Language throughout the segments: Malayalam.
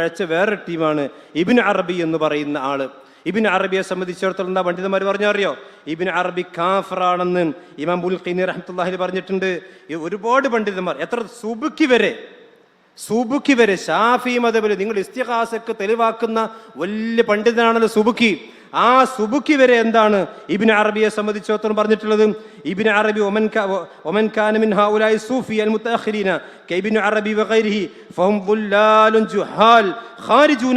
അയച്ച വേറൊരു ടീമാണ് ഇബിൻ അറബി എന്ന് പറയുന്ന ആൾ. ഇബിൻ അറബിയെ സംബന്ധിച്ചിടത്തോളം എന്താ പണ്ഡിതന്മാർ പറഞ്ഞറിയോ? ഇബിൻ അറബി കാഫറാണെന്ന് ഇമാം ബുൽഖീനി റഹ്മത്തുള്ളാഹി പറഞ്ഞിട്ടുണ്ട്. ഒരുപാട് പണ്ഡിതന്മാർ എത്ര സുബുക്കി വരെ സുബുക്കി വരെ ഷാഫി മതബിൽ നിങ്ങൾ ഇസ്തിഹാസക്ക് തെളിവാക്കുന്ന വലിയ പണ്ഡിതനാണല്ലോ സുബുക്കി. ആ സുബുക്കി വരെ എന്താണ് ഇബിൻ അറബിയെ സംബന്ധിച്ചിടത്തോളം പറഞ്ഞിട്ടുള്ളത്? ഇബിൻ അറബി ഒമൻ ഒമൻ സൂഫി അൽ കൈബിൻ അറബി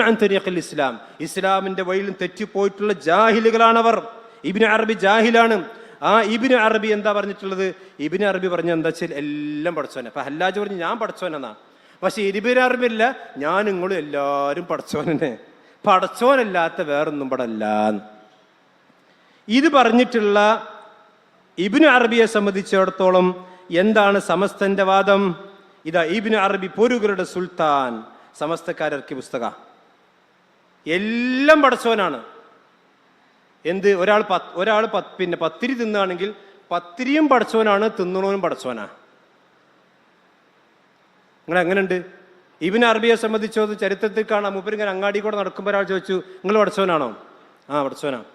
അൻ തരീഖിൽ ഇസ്ലാം. ഇസ്ലാമിന്റെ വഴിയിലും തെറ്റിപ്പോയിട്ടുള്ള ജാഹിലുകളാണവർ. ഇബിൻ അറബി ജാഹിലാണ്. ആ ഇബിന് അറബി എന്താ പറഞ്ഞിട്ടുള്ളത്? ഇബിന് അറബി പറഞ്ഞ എന്താ വെച്ചാൽ എല്ലാം പഠിച്ചോനെ അപ്പൊ ഹല്ലാജ് പറഞ്ഞു ഞാൻ പഠിച്ചോനെന്നാ പക്ഷെ ഇബിന് അറബി ഇല്ല ഞാൻ നിങ്ങളും എല്ലാവരും പഠിച്ചോനെ പഠിച്ചോനല്ലാത്ത വേറൊന്നും പടല്ല ഇത് പറഞ്ഞിട്ടുള്ള ഇബിന് അറബിയെ സംബന്ധിച്ചിടത്തോളം എന്താണ് സമസ്തന്റെ വാദം? ഇതാ ഇബിന് അറബി പോരുകളുടെ സുൽത്താൻ. സമസ്തക്കാരിറക്കിയ പുസ്തക. എല്ലാം പടച്ചോനാണ്. എന്ത്? ഒരാൾ പത്ത് ഒരാൾ പത്ത് പിന്നെ പത്തിരി തിന്നാണെങ്കിൽ പത്തിരിയും പടച്ചോനാണ് തിന്നണവനും പടച്ചോനാ. നിങ്ങൾ എങ്ങനെയുണ്ട് ഇബിൻ അറബിയെ സംബന്ധിച്ചോ ചരിത്രത്തിൽ കാണാം മൂപ്പര് ഇങ്ങനെ അങ്ങാടി കൂടെ നടക്കുമ്പോൾ ഒരാൾ ചോദിച്ചു നിങ്ങൾ വടച്ചവനാണോ ആ വടച്ചവനാണ്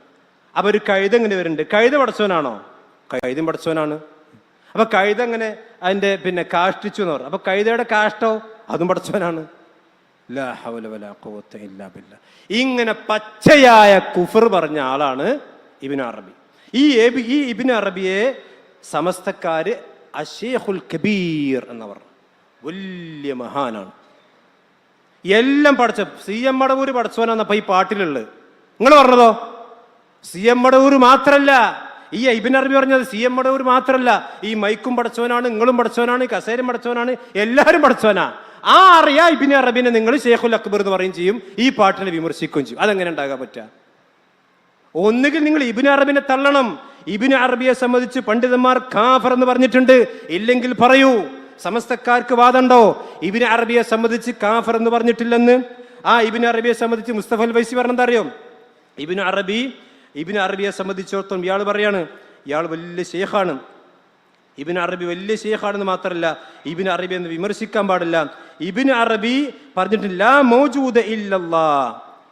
അപ്പൊ ഒരു കഴുത ഇങ്ങനെ വരുന്നുണ്ട്. കഴുത വടച്ചവനാണോ കഴുതും പഠിച്ചവനാണ്. അപ്പൊ കഴുത എങ്ങനെ അതിന്റെ പിന്നെ കാഷ്ടിച്ചു എന്ന് പറഞ്ഞു. അപ്പോൾ കഴുതയുടെ കാഷ്ടോ? അതും ബില്ലാ. ഇങ്ങനെ പച്ചയായ കുഫർ പറഞ്ഞ ആളാണ് ഇബിൻ അറബി. ഈ എബി ഈ ഇബിൻ അറബിയെ സമസ്തക്കാര് അഷേഖുൽ കബീർ എന്ന് പറഞ്ഞു. വലിയ മഹാനാണ്. എല്ലാം പഠിച്ച സി എം മടവൂര് പഠിച്ചവനാന്നപ്പ ഈ പാട്ടിലുള്ളത്. നിങ്ങൾ പറഞ്ഞതോ? സി എം മടവൂര് മാത്രല്ല. ഈ ഐബിൻ അറബി പറഞ്ഞത് സി എം മടവൂർ മാത്രല്ല. ഈ മൈക്കും പഠിച്ചവനാണ് നിങ്ങളും പഠിച്ചവനാണ് കസേരും പഠിച്ചവനാണ് എല്ലാവരും പഠിച്ചവനാ. ആ അറിയാ ഇബിൻ അറബിനെ നിങ്ങൾ ഷേഖുൽ അക്ബർ എന്ന് പറയും ചെയ്യും. ഈ പാട്ടിനെ വിമർശിക്കുകയും ചെയ്യും. അതെങ്ങനെ ഉണ്ടാകാൻ പറ്റുക? ഒന്നുകിൽ നിങ്ങൾ ഇബിൻ അറബിനെ തള്ളണം. ഇബിൻ അറബിയെ സംബന്ധിച്ച് പണ്ഡിതന്മാർ കാഫർ എന്ന് പറഞ്ഞിട്ടുണ്ട്. ഇല്ലെങ്കിൽ പറയൂ സമസ്തക്കാർക്ക് വാദമുണ്ടോ? ഇബിന് അറബിയെ സംബന്ധിച്ച് കാഫർ എന്ന് പറഞ്ഞിട്ടില്ലെന്ന്. ആ ഇബിന് അറബിയെ സംബന്ധിച്ച് മുസ്തഫൽ വൈസി പറഞ്ഞെന്താ അറിയോ? ഇബിന് അറബി ഇബിന് അറബിയെ സംബന്ധിച്ചിടത്തോളം ഇയാൾ പറയാണ് ഇയാൾ വലിയ ഷേഖാണ് ഇബിൻ അറബി വലിയ ഷെയ്ഖാണെന്ന് മാത്രമല്ല ഇബിൻ അറബി എന്ന് വിമർശിക്കാൻ പാടില്ല. ഇബിൻ അറബി പറഞ്ഞിട്ടില്ല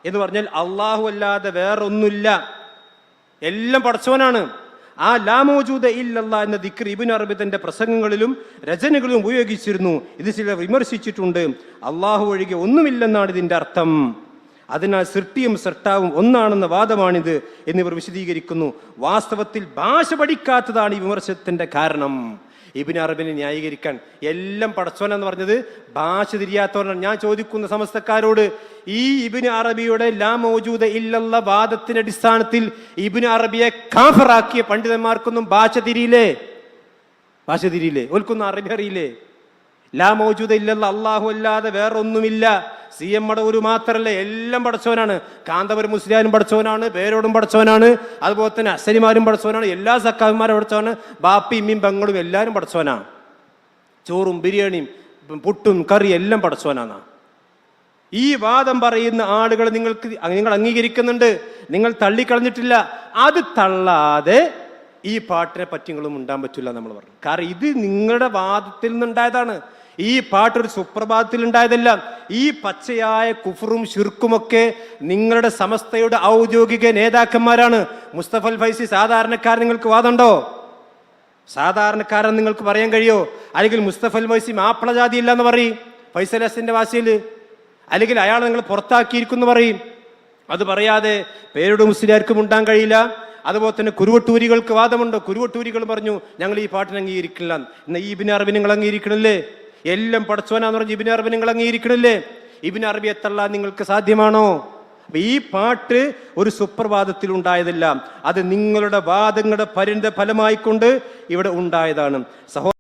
എന്ന് പറഞ്ഞാൽ അള്ളാഹു അല്ലാതെ വേറൊന്നുമില്ല. എല്ലാം പഠിച്ചവനാണ് ആ ലാമോജൂദ ഇല്ലല്ല എന്ന ദിക്ർ ഇബിൻ അറബി തന്റെ പ്രസംഗങ്ങളിലും രചനകളിലും ഉപയോഗിച്ചിരുന്നു. ഇത് ചിലർ വിമർശിച്ചിട്ടുണ്ട്. അള്ളാഹു ഒഴികെ ഒന്നുമില്ലെന്നാണ് ഇതിന്റെ അർത്ഥം. അതിനാൽ സൃഷ്ടിയും സൃഷ്ടാവും ഒന്നാണെന്ന വാദമാണിത് എന്നിവർ വിശദീകരിക്കുന്നു. വാസ്തവത്തിൽ ഭാഷ പഠിക്കാത്തതാണ് ഈ വിമർശനത്തിന്റെ കാരണം. ഇബിൻ അറബിനെ ന്യായീകരിക്കാൻ. എല്ലാം പടച്ചോനെന്ന് പറഞ്ഞത് ഭാഷ തിരിയാത്തവരാണ്. ഞാൻ ചോദിക്കുന്ന സമസ്തക്കാരോട് ഈ ഇബിന് അറബിയുടെ ലാ മോജൂദ ഇല്ലുള്ള വാദത്തിന്റെ അടിസ്ഥാനത്തിൽ ഇബിന് അറബിയെ കാഫറാക്കിയ പണ്ഡിതന്മാർക്കൊന്നും ഭാഷ തിരിയില്ലേ? ഭാഷ തിരിയില്ലേ? ഓൽക്കൊന്നും അറബി അറിയില്ലേ ലാ മോജൂദ ഇല്ലല്ല അള്ളാഹു അല്ലാതെ വേറെ ഒന്നുമില്ല സി എം മടവൂര് മാത്രമല്ല എല്ലാം പഠിച്ചവനാണ്. കാന്തപുരം മുസ്ലിയാരും പഠിച്ചവനാണ് പേരോടും പഠിച്ചവനാണ് അതുപോലെ തന്നെ അസരിമാരും പഠിച്ചവനാണ് എല്ലാ സക്കാവിമാരും പഠിച്ചവനാണ് ബാപ്പി ഇമ്മിയും പെങ്ങളും എല്ലാവരും പഠിച്ചവനാണ് ചോറും ബിരിയാണിയും പുട്ടും കറി എല്ലാം പഠിച്ചവനാണ് ഈ വാദം പറയുന്ന ആളുകൾ നിങ്ങൾക്ക് നിങ്ങൾ അംഗീകരിക്കുന്നുണ്ട് നിങ്ങൾ തള്ളിക്കളഞ്ഞിട്ടില്ല. അത് തള്ളാതെ ഈ പാട്ടിനെ പറ്റി നിങ്ങളും ഉണ്ടാൻ പറ്റില്ല നമ്മൾ പറഞ്ഞു. കാരണം ഇത് നിങ്ങളുടെ വാദത്തിൽ നിന്നുണ്ടായതാണ്. ഈ പാട്ടൊരു ഉണ്ടായതല്ല ഈ പച്ചയായ കുഫറും ഷിർക്കുമൊക്കെ നിങ്ങളുടെ സമസ്തയുടെ ഔദ്യോഗിക നേതാക്കന്മാരാണ്. മുസ്തഫൽ ഫൈസി സാധാരണക്കാരൻ നിങ്ങൾക്ക് വാദമുണ്ടോ? സാധാരണക്കാരൻ നിങ്ങൾക്ക് പറയാൻ കഴിയോ? അല്ലെങ്കിൽ മുസ്തഫൽ ഫൈസി മാപ്പിള ജാതി ഇല്ല എന്ന് പറയും? ഫൈസൽ ഭാഷയിൽ അല്ലെങ്കിൽ അയാൾ നിങ്ങൾ പുറത്താക്കിയിരിക്കുന്നു പറയും? അത് പറയാതെ പേരുടെ മുസ്ലിയാർക്കും ഉണ്ടാൻ കഴിയില്ല. അതുപോലെ തന്നെ കുരുവട്ടൂരികൾക്ക് വാദമുണ്ടോ. കുരുവട്ടൂരികൾ പറഞ്ഞു ഞങ്ങൾ ഈ പാട്ടിന് അംഗീകരിക്കില്ല. ഇന്ന് ഈ അറബി നിങ്ങൾ അംഗീകരിക്കണില്ലേ? എല്ലാം പഠിച്ചവനാന്ന് പറഞ്ഞ് ഇബിൻ അറബി നിങ്ങൾ അംഗീകരിക്കണില്ലേ? ഇബിൻ അറബി എത്തള്ള നിങ്ങൾക്ക് സാധ്യമാണോ? ഈ പാട്ട് ഒരു സുപ്രഭാതത്തിൽ ഉണ്ടായതല്ല. അത് നിങ്ങളുടെ വാദങ്ങളുടെ പരിണിത ഫലമായിക്കൊണ്ട് ഇവിടെ ഉണ്ടായതാണ്. സഹോ